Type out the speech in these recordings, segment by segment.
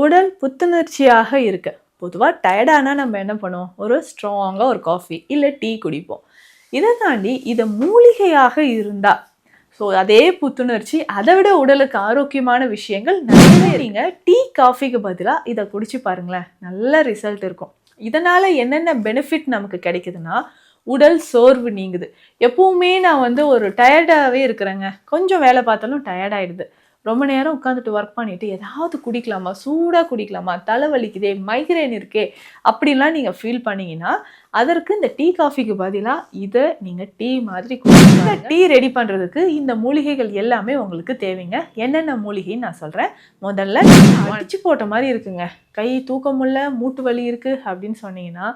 உடல் புத்துணர்ச்சியாக இருக்க. பொதுவாக டயர்டானால் நம்ம என்ன பண்ணுவோம்? ஒரு ஸ்ட்ராங்காக ஒரு காஃபி இல்லை டீ குடிப்போம். இதை தாண்டி இதை மூலிகையாக இருந்தால் ஸோ அதே புத்துணர்ச்சி அதை விட உடலுக்கு ஆரோக்கியமான விஷயங்கள் நிறைய நீங்கள் டீ காஃபிக்கு பதிலாக இதை குடிச்சு பாருங்களேன். நல்ல ரிசல்ட் இருக்கும். இதனால் என்னென்ன பெனிஃபிட் நமக்கு கிடைக்குதுன்னா உடல் சோர்வு நீங்குது. எப்பவுமே நான் வந்து ஒரு டயர்டாகவே இருக்கிறேங்க. கொஞ்சம் வேலை பார்த்தாலும் டயர்டாயிடுது ரொம்ப நேரம் உட்காந்துட்டு ஒர்க் பண்ணிட்டு ஏதாவது குடிக்கலாமா? சூடாக குடிக்கலாமா? தலை வலிக்குதே மைக்ரேன் இருக்கே அப்படிலாம் நீங்கள் ஃபீல் பண்ணீங்கன்னா அதற்கு இந்த டீ காஃபிக்கு பதிலாக இதை நீங்கள் டீ மாதிரி குடிங்க டீ ரெடி பண்ணுறதுக்கு இந்த மூலிகைகள் எல்லாமே உங்களுக்கு தேவைங்க. என்னென்ன மூலிகைன்னு நான் சொல்கிறேன் முதல்ல அடிச்சு போட்ட மாதிரி இருக்குங்க. கை தூக்கமுள்ள முடியல மூட்டு வலி இருக்குது அப்படின்னு சொன்னீங்கன்னா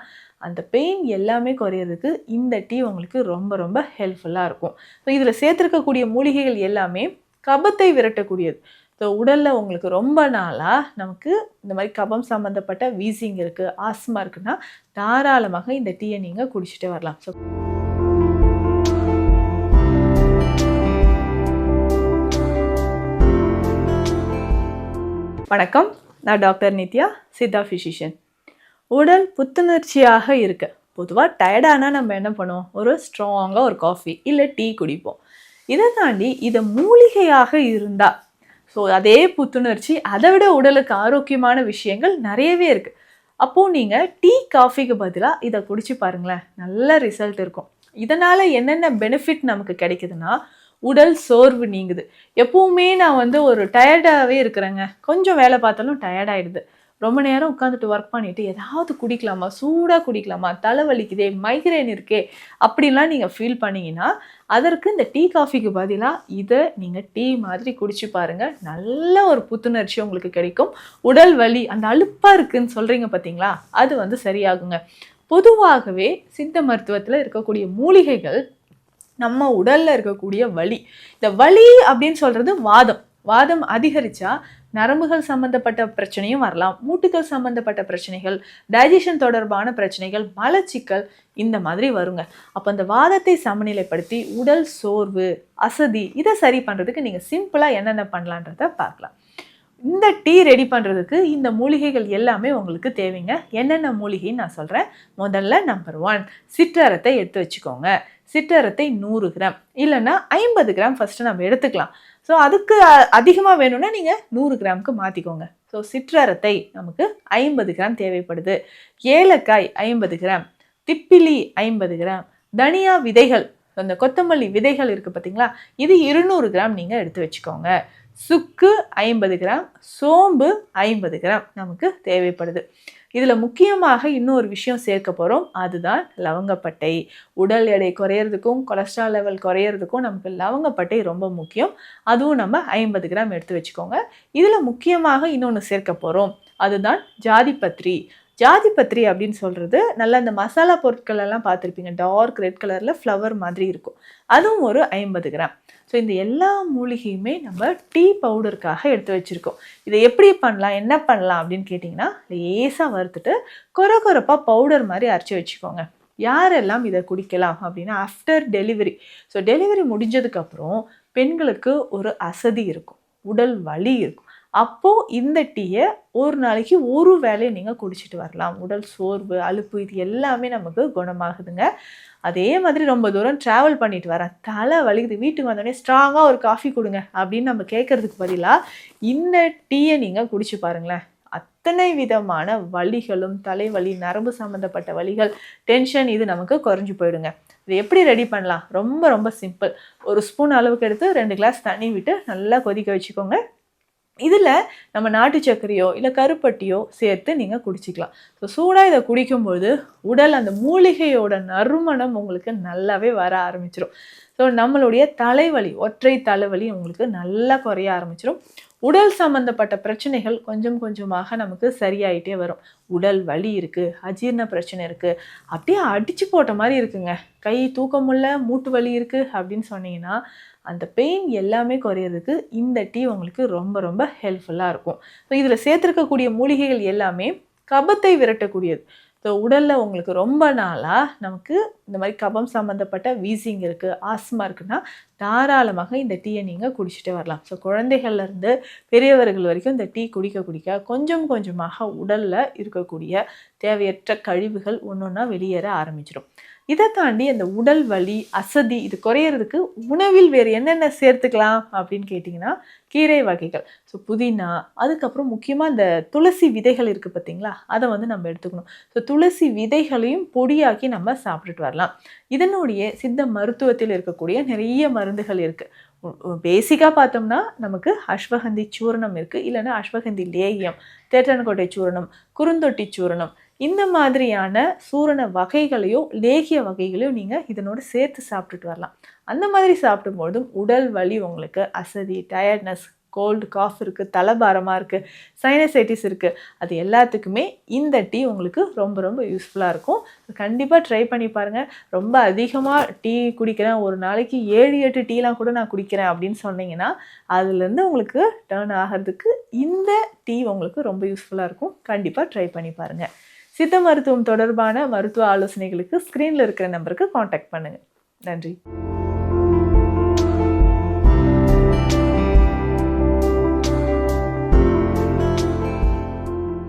அந்த பெயின் எல்லாமே குறையிறதுக்கு இந்த டீ உங்களுக்கு ரொம்ப ரொம்ப ஹெல்ப்ஃபுல்லாக இருக்கும். ஸோ இதில் சேர்த்துருக்கக்கூடிய மூலிகைகள் எல்லாமே கபத்தை விரட்டக்கூடியது. ஸோ உடலில் உங்களுக்கு ரொம்ப நாளாக நமக்கு இந்த மாதிரி கபம் சம்மந்தப்பட்ட வீசிங் இருக்குது ஆஸ்மா இருக்குன்னா தாராளமாக இந்த டீயை நீங்கள் குடிச்சிட்டு வரலாம். ஸோ வணக்கம். நான் டாக்டர் நித்யா சித்தா ஃபிசிஷியன். உடல் புத்துணர்ச்சியாக இருக்க. பொதுவாக டயர்டானால் நம்ம என்ன பண்ணுவோம்? ஒரு ஸ்ட்ராங்காக ஒரு காஃபி இல்லை டீ குடிப்போம். இதை தாண்டி இதை மூலிகையாக இருந்தால் ஸோ அதே புத்துணர்ச்சி அதை விட உடலுக்கு ஆரோக்கியமான விஷயங்கள் நிறையவே இருக்குது அப்போது நீங்கள் டீ காஃபிக்கு பதிலாக இதை குடிச்சு பாருங்களேன். நல்ல ரிசல்ட் இருக்கும். இதனால் என்னென்ன பெனிஃபிட் நமக்கு கிடைக்குதுன்னா உடல் சோர்வு நீங்குது. எப்பவுமே நான் வந்து ஒரு டயர்டாகவே இருக்கிறேங்க. கொஞ்சம் வேலை பார்த்தாலும் டயர்டாயிடுது ரொம்ப நேரம் உட்காந்துட்டு ஒர்க் பண்ணிவிட்டு ஏதாவது குடிக்கலாமா? சூடாக குடிக்கலாமா? தலை வலிக்குதே மைக்ரேன் இருக்கே அப்படிலாம் நீங்கள் ஃபீல் பண்ணிங்கன்னா அதற்கு இந்த டீ காஃபிக்கு பதிலாக இதை நீங்கள் டீ மாதிரி குடிச்சு பாருங்க. நல்ல ஒரு புத்துணர்ச்சி உங்களுக்கு கிடைக்கும். உடல் வலி அந்த அலுப்பாக இருக்குன்னு சொல்கிறீங்க பார்த்தீங்களா அது வந்து சரியாகுங்க. பொதுவாகவே சித்த மருத்துவத்தில் இருக்கக்கூடிய மூலிகைகள் நம்ம உடலில் இருக்கக்கூடிய வலி. இந்த வலி அப்படின்னு சொல்கிறது வாதம். வாதம் அதிகரித்தா நரம்புகள் சம்பந்தப்பட்ட பிரச்சனையும் வரலாம். மூட்டுகள் சம்பந்தப்பட்ட பிரச்சனைகள் டைஜஷன் தொடர்பான பிரச்சனைகள் மலச்சிக்கல் இந்த மாதிரி வருங்க. அப்போ அந்த வாதத்தை சமநிலைப்படுத்தி உடல் சோர்வு அசதி இதை சரி பண்ணுறதுக்கு நீங்கள் சிம்பிளாக என்னென்ன பண்ணலான்றத பார்க்கலாம். இந்த டீ ரெடி பண்ணுறதுக்கு இந்த மூலிகைகள் எல்லாமே உங்களுக்கு தேவைங்க. என்னென்ன மூலிகைன்னு நான் சொல்கிறேன் முதல்ல நம்பர் ஒன் சிற்றரத்தை எடுத்து வச்சுக்கோங்க. சிற்றரத்தை நூறு கிராம். இல்லைன்னா ஐம்பது கிராம் ஃபஸ்ட்டு நம்ம எடுத்துக்கலாம். ஸோ அதுக்கு அதிகமாக வேணும்னா நீங்கள் நூறு கிராமுக்கு மாற்றிக்கோங்க ஸோ சிற்றரத்தை நமக்கு ஐம்பது கிராம் தேவைப்படுது. ஏலக்காய் ஐம்பது கிராம் திப்பிலி ஐம்பது கிராம் தனியா விதைகள் அந்த கொத்தமல்லி விதைகள் இருக்குது பார்த்தீங்களா இது இருநூறு கிராம் நீங்கள் எடுத்து வச்சுக்கோங்க. சுக்கு ஐம்பது கிராம் சோம்பு ஐம்பது கிராம் நமக்கு தேவைப்படுது. இதில் முக்கியமாக இன்னொரு விஷயம் சேர்க்க போகிறோம் அதுதான் லவங்கப்பட்டை. உடல் எடை குறையிறதுக்கும் கொலஸ்ட்ரால் லெவல் குறையிறதுக்கும் நமக்கு லவங்கப்பட்டை ரொம்ப முக்கியம். அதுவும் நம்ம ஐம்பது கிராம் எடுத்து வச்சுக்கோங்க. இதில் முக்கியமாக இன்னொன்று சேர்க்க போகிறோம் அதுதான் ஜாதிபத்ரி ஜாதி பத்திரி அப்படின்னு சொல்கிறது நல்ல இந்த மசாலா பொருட்கள் எல்லாம் பார்த்துருப்பீங்க. டார்க் ரெட் கலரில் ஃப்ளவர் மாதிரி இருக்கும். அதுவும் ஒரு ஐம்பது கிராம். ஸோ இந்த எல்லா மூலிகையுமே நம்ம டீ பவுடருக்காக எடுத்து வச்சுருக்கோம். இதை எப்படி பண்ணலாம்? என்ன பண்ணலாம்? அப்படின்னு கேட்டிங்கன்னா லேசாக வறுத்துட்டு கொர கொரப்பாக பவுடர் மாதிரி அரைச்சி வச்சுக்கோங்க. யாரெல்லாம் இதை குடிக்கலாம் அப்படின்னா ஆஃப்டர் டெலிவரி ஸோ டெலிவரி முடிஞ்சதுக்கப்புறம் பெண்களுக்கு ஒரு அசதி இருக்கும். உடல் வலி இருக்கும். அப்போது இந்த டீயை ஒரு நாளைக்கு ஒரு வேலையை நீங்கள் குடிச்சிட்டு வரலாம். உடல் சோர்வு அலுப்பு இது எல்லாமே நமக்கு குணமாகுதுங்க. அதே மாதிரி ரொம்ப தூரம் ட்ராவல் பண்ணிட்டு வரேன். தலை வலிக்குது. வீட்டுக்கு வந்தோடனே ஸ்ட்ராங்காக ஒரு காஃபி கொடுங்க அப்படின்னு நம்ம கேட்கறதுக்கு பதிலாக இந்த டீயை நீங்கள் குடிச்சு பாருங்களேன். அத்தனை விதமான வலிகளும் தலைவலி நரம்பு சம்மந்தப்பட்ட வலிகள் டென்ஷன் இது நமக்கு குறைஞ்சி போயிடுங்க. இது எப்படி ரெடி பண்ணலாம்? ரொம்ப ரொம்ப சிம்பிள் ஒரு ஸ்பூன் அளவுக்கு எடுத்து ரெண்டு கிளாஸ் தண்ணி விட்டு நல்லா கொதிக்க வச்சுக்கோங்க. இதில் நம்ம நாட்டு சர்க்கரையோ இல்லை கருப்பட்டியோ சேர்த்து நீங்கள் குடிச்சிக்கலாம். ஸோ சூடாக இதை குடிக்கும்போது உடல் அந்த மூலிகையோட நறுமணம் உங்களுக்கு நல்லாவே வர ஆரம்பிச்சிடும் ஸோ நம்மளுடைய தலைவலி ஒற்றை தலைவலி உங்களுக்கு நல்லா குறைய ஆரம்பிச்சிடும் உடல் சம்மந்தப்பட்ட பிரச்சனைகள் கொஞ்சம் கொஞ்சமாக நமக்கு சரியாயிட்டே வரும். உடல் வலி இருக்குது அஜீரண பிரச்சனை இருக்குது அப்படியே அடித்து போட்ட மாதிரி இருக்குங்க. கை தூக்கமுள்ள முடியல மூட்டு வலி இருக்குது அப்படின்னு சொன்னீங்கன்னா அந்த பெயின் எல்லாமே குறையிறதுக்கு இந்த டீ உங்களுக்கு ரொம்ப ரொம்ப ஹெல்ப்ஃபுல்லாக இருக்கும். ஸோ இதில் சேர்த்துருக்கக்கூடிய மூலிகைகள் எல்லாமே கபத்தை விரட்டக்கூடியது. ஸோ உடலில் உங்களுக்கு ரொம்ப நாளாக நமக்கு இந்த மாதிரி கபம் சம்மந்தப்பட்ட வீசிங் இருக்குது ஆஸ்மா இருக்குன்னா தாராளமாக இந்த டீயை நீங்கள் குடிச்சிட்டு வரலாம். ஸோ குழந்தைகள்லேருந்து பெரியவர்கள் வரைக்கும் இந்த டீ குடிக்க குடிக்க கொஞ்சம் கொஞ்சமாக உடலில் இருக்கக்கூடிய தேவையற்ற கழிவுகள் ஒன்று ஒன்றா வெளியேற ஆரம்பிச்சிடும். இதை தாண்டி அந்த உடல் வலி அசதி இது குறையிறதுக்கு உணவில் வேறு என்னென்ன சேர்த்துக்கலாம் அப்படின்னு கேட்டிங்கன்னா கீரை வகைகள். ஸோ புதினா அதுக்கப்புறம் முக்கியமாக இந்த துளசி விதைகள் இருக்குது பார்த்தீங்களா அதை வந்து நம்ம எடுத்துக்கணும். ஸோ துளசி விதைகளையும் பொடியாக்கி நம்ம சாப்பிட்டுட்டு வரலாம். இதனுடைய சித்த மருத்துவத்தில் இருக்கக்கூடிய நிறைய மருந்துகள் இருக்குது பேசிக்காக பார்த்தோம்னா நமக்கு அஸ்வகந்தி சூரணம் இருக்குது இல்லைன்னா அஸ்வகந்தி லேகியம் தேட்டன்கோட்டை சூரணம் குறுந்தொட்டி சூரணம். இந்த மாதிரியான சூரண வகைகளையோ லேகிய வகைகளையோ நீங்கள் இதனோடு சேர்த்து சாப்பிட்டுட்டு வரலாம். அந்த மாதிரி சாப்பிடும்போதும் உடல் வலி உங்களுக்கு அசதி டயர்ட்னஸ் கோல்டு காஃப் இருக்குது தலைபாரமாக இருக்குது சைனசைட்டிஸ் இருக்குது அது எல்லாத்துக்குமே இந்த டீ உங்களுக்கு ரொம்ப ரொம்ப யூஸ்ஃபுல்லாக இருக்கும். கண்டிப்பாக ட்ரை பண்ணி பாருங்கள் ரொம்ப அதிகமாக டீ குடிக்கிறேன். ஒரு நாளைக்கு ஏழு எட்டு டீலாம் கூட நான் குடிக்கிறேன் அப்படின்னு சொன்னீங்கன்னா அதுலேருந்து உங்களுக்கு டேர்ன் ஆகிறதுக்கு இந்த டீ உங்களுக்கு ரொம்ப யூஸ்ஃபுல்லாக இருக்கும். கண்டிப்பாக ட்ரை பண்ணி பாருங்கள் சித்த மருத்துவம் தொடர்பான மருத்துவ ஆலோசனைகளுக்கு ஸ்க்ரீனில் இருக்கிற நம்பருக்கு காண்டாக்ட் பண்ணுங்கள் நன்றி.